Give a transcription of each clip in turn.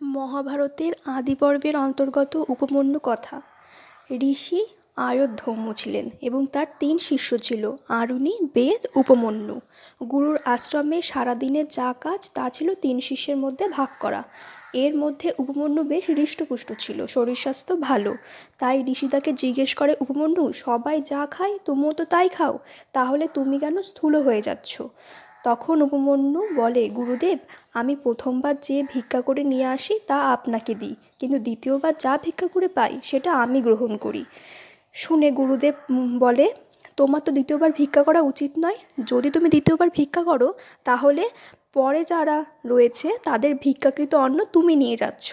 মহাভারতের আদি পর্বের অন্তর্গত উপমন্যু কথা। ঋষি আয়োধ্যম্য ছিলেন এবং তার তিন শিষ্য ছিল, আরুণি, বেদ, উপমন্যু। গুরুর আশ্রমে সারাদিনের যা কাজ তা ছিল তিন শিষ্যের মধ্যে ভাগ করা। এর মধ্যে উপমন্যু বেশ হৃষ্টপুষ্ট ছিল, শরীর স্বাস্থ্য ভালো। তাই ঋষি তাকে জিজ্ঞেস করে, উপমন্যু, সবাই যা খায়, তুমিও তো তাই খাও? তাহলে তুমি কেন স্থূল হয়ে যাচ্ছ? তখন উপমন্যু বলে, গুরুদেব, আমি প্রথমবার যে ভিক্ষা করে নিয়ে আসি তা আপনাকে দিই, কিন্তু দ্বিতীয়বার যা ভিক্ষা করে পাই সেটা আমি গ্রহণ করি। শুনে গুরুদেব বলে, তোমার তো দ্বিতীয়বার ভিক্ষা করা উচিত নয়। যদি তুমি দ্বিতীয়বার ভিক্ষা করো, তাহলে পরে যারা রয়েছে তাদের ভিক্ষাকৃত অন্ন তুমি নিয়ে যাচ্ছ।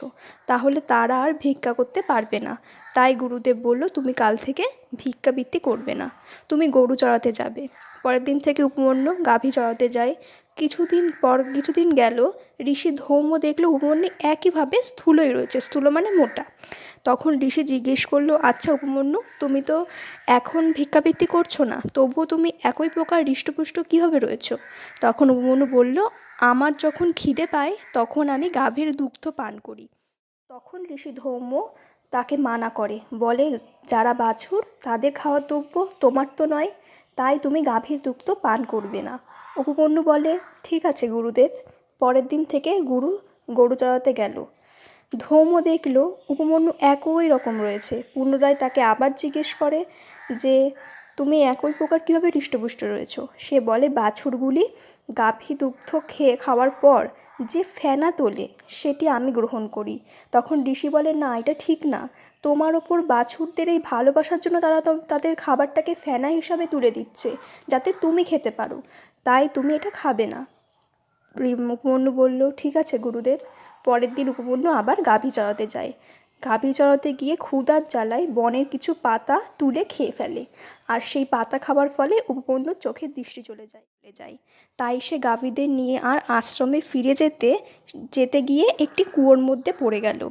তাহলে তারা আর ভিক্ষা করতে পারবে না। তাই গুরুদেব বলল, তুমি কাল থেকে ভিক্ষাবৃত্তি করবে না। তুমি গরু চড়াতে যাবে। পরের দিন থেকে উপমন্যু গাভী চড়াতে যায়। কিছুদিন পর, কিছুদিন গেল, ঋষি ধৌম দেখল উপমন্যু একইভাবে স্থূলই রয়েছে। স্থূল মানে মোটা। তখন ঋষি জিজ্ঞেস করল আচ্ছা উপমন্যু, তুমি তো এখন ভিক্ষাবৃত্তি করছ না, তবুও তুমি একই প্রকার হৃষ্টপুষ্ট কীভাবে রয়েছো? তখন উপমন্যু বলল, আমার যখন খিদে পায়, তখন আমি গাভীর দুগ্ধ পান করি। তখন ঋষি ধৌম তাকে মানা করে, বলে, যারা বাছুর, তাদের খাওয়া দ্রব্য তোমার তো নয় তাই তুমি গাভীর দুগ্ধ পান করবে না। উপমন্যু বলে, ঠিক আছে গুরুদেব। পরের দিন থেকে গুরু গরু চড়াতে গেল। ধৌম দেখল, উপমন্যু একই রকম রয়েছে। পুনরায় তাকে আবার জিজ্ঞেস করে যে তুমি একই প্রকার কীভাবে হৃষ্টপুষ্ট রয়েছো? সে বলে, বাছুরগুলি গাভী দুগ্ধ খেয়ে খাওয়ার পর যে ফেনা তোলে, সেটি আমি গ্রহণ করি। তখন ঋষি বলে, না, এটা ঠিক না। তোমার ওপর বাছুরদের এই ভালোবাসার জন্য তারা তাদের খাবারটাকে ফেনা হিসাবে তুলে দিচ্ছে, যাতে তুমি খেতে পারো। তাই তুমি এটা খাবে না। উপমন্যু বলল, ঠিক আছে, গুরুদেব। পরের দিন উপমন্যু আবার গাভী চড়াতে যায়। গাভী চড়াতে গিয়ে জ্বালায় বনের কিছু পাতা তুলে খেয়ে ফেলে। আর সেই পাতা খাবার ফলে উপমন্যুর চোখের দৃষ্টি চলে যায় যায়। তাই সে গাভীদের নিয়ে আর আশ্রমে ফিরে যেতে যেতে গিয়ে একটি কুয়োর মধ্যে পড়ে গেল।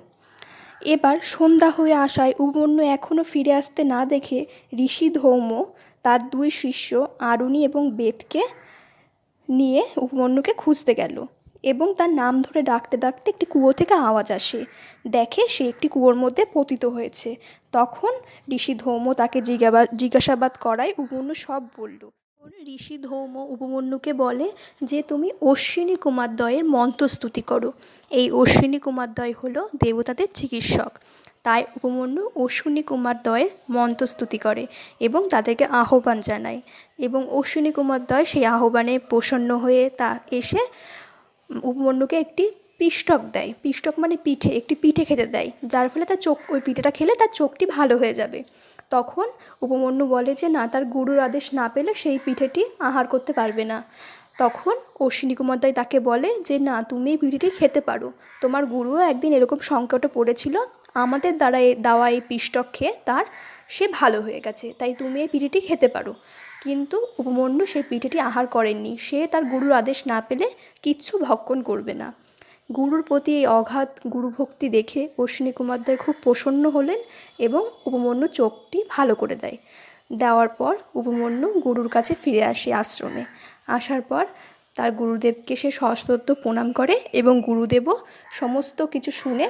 এবার সন্ধ্যা হয়ে আসায় উপমন্যু এখনও ফিরে আসতে না দেখে ঋষি ধৌম তার দুই শিষ্য আরুণি এবং বেদকে নিয়ে উপমন্যুকে খুঁজতে গেল। এবং তার নাম ধরে ডাকতে ডাকতে একটি কুয়ো থেকে আওয়াজ আসে। দেখে সে একটি কুয়োর মধ্যে পতিত হয়েছে। তখন ঋষি ধৌম তাকে জিজ্ঞাবাদ জিজ্ঞাসাবাদ করায় উপমন্যু সব বলল ঋষি ধৌম উপমন্যুকে বলে যে তুমি অশ্বিনী কুমারদ্বয়ের মন্ত্রস্তুতি করো। এই অশ্বিনী কুমারদ্বয় হল দেবতাদের চিকিৎসক। তাই উপমন্যু অশ্বিনী কুমারদ্বয়ের মন্ত্রস্তুতি করে এবং তাদেরকে আহ্বান জানায়। এবং অশ্বিনী কুমারদ্বয় সেই আহ্বানে প্রসন্ন হয়ে তা এসে উপমন্যুকে একটি পিষ্টক দেয়। পিষ্টক মানে পিঠে, একটি পিঠে খেতে দেয়, যার ফলে তার চোখ, ওই পিঠেটা খেলে তার চোখটি ভালো হয়ে যাবে। তখন উপমন্যু বলে যে, না, তার গুরুর আদেশ না পেলে সেই পিঠেটি আহার করতে পারবে না। তখন অশ্বিনী কুমারদাই তাকে বলে যে, না, তুমি এই পিঠেটি খেতে পারো। তোমার গুরুও একদিন এরকম সংকটে পড়েছিল আমাদের দ্বারা দেওয়া এই পিষ্টক খেয়ে তার সে ভালো হয়ে গেছে। তাই তুমি এই পিঠেটি খেতে পারো। কিন্তু উপমন্যু সেই পিঠেটি আহার করেননি। সে তার গুরুর আদেশ না পেলে কিচ্ছু ভক্ষণ করবে না। গুরুর প্রতি এই অগাধ গুরুভক্তি দেখে অশ্বিনী কুমারদ্বয় খুব প্রসন্ন হলেন এবং উপমন্যু চোখটি ভালো করে দেয়। দেওয়ার পর উপমন্যু গুরুর কাছে ফিরে আসে আশ্রমে। আসার পর তার গুরুদেবকে সে সশ্রদ্ধ প্রণাম করে এবং গুরুদেবও সমস্ত কিছু শুনে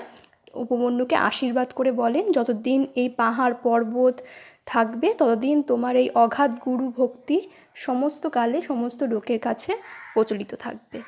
উপমন্যুকে আশীর্বাদ করে বলেন, যতদিন এই পাহাড় পর্বত থাকবে, ততদিন তোমার এই অগাধ গুরু ভক্তি সমস্ত কালে, সমস্ত লোকের কাছে প্রচলিত থাকবে।